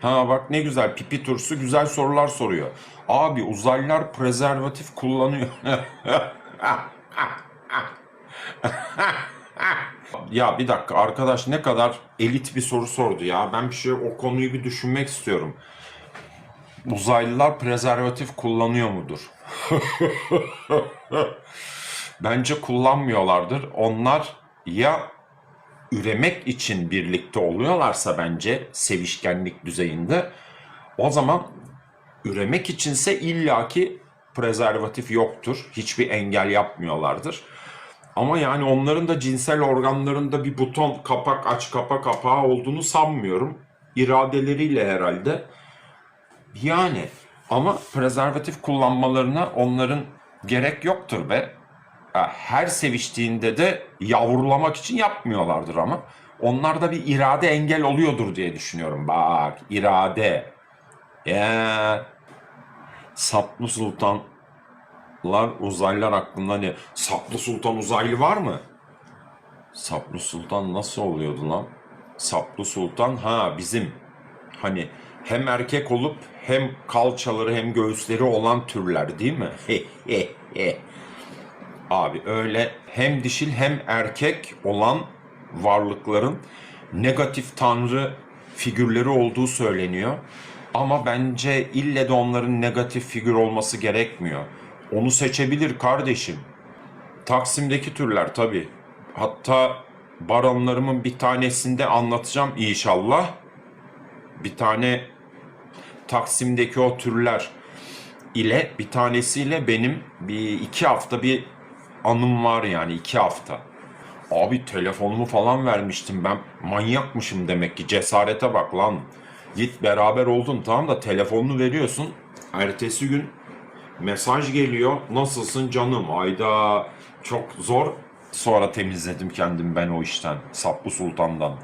Ha bak ne güzel pipi tursu güzel sorular soruyor. Abi uzaylılar prezervatif kullanıyor. ya bir dakika arkadaş ne kadar elit bir soru sordu ya. Ben bir şey o konuyu bir düşünmek istiyorum. Uzaylılar prezervatif kullanıyor mudur? Bence kullanmıyorlardır. Onlar ya üremek için birlikte oluyorlarsa bence sevişkenlik düzeyinde o zaman üremek içinse illaki prezervatif yoktur. Hiçbir engel yapmıyorlardır. Ama yani onların da cinsel organlarında bir buton kapak aç kapa kapağı olduğunu sanmıyorum. İradeleriyle herhalde. Yani ama prezervatif kullanmalarına onların gerek yoktur be. Her seviştiğinde de yavrulamak için yapmıyorlardır ama. Onlarda bir irade engel oluyordur diye düşünüyorum. Bak irade. Ya. Saplı Sultanlar uzaylılar hakkında ne? Saplı Sultan uzaylı var mı? Saplı Sultan nasıl oluyordu lan? Saplı Sultan ha bizim hani hem erkek olup hem kalçaları hem göğüsleri olan türler değil mi? Abi öyle hem dişil hem erkek olan varlıkların negatif tanrı figürleri olduğu söyleniyor. Ama bence ille de onların negatif figür olması gerekmiyor. Onu seçebilir kardeşim. Taksim'deki türler tabii. Hatta baronlarımın bir tanesinde anlatacağım inşallah. Bir tane Taksim'deki o türler ile bir tanesiyle benim bir iki hafta bir anım var yani iki hafta. Abi telefonumu falan vermiştim ben. Manyakmışım demek ki. Cesarete bak lan. Git beraber oldun tamam da telefonunu veriyorsun. Ertesi gün mesaj geliyor. Nasılsın canım? Ayda çok zor. Sonra temizledim kendim ben o işten. Saplı Sultan'dan.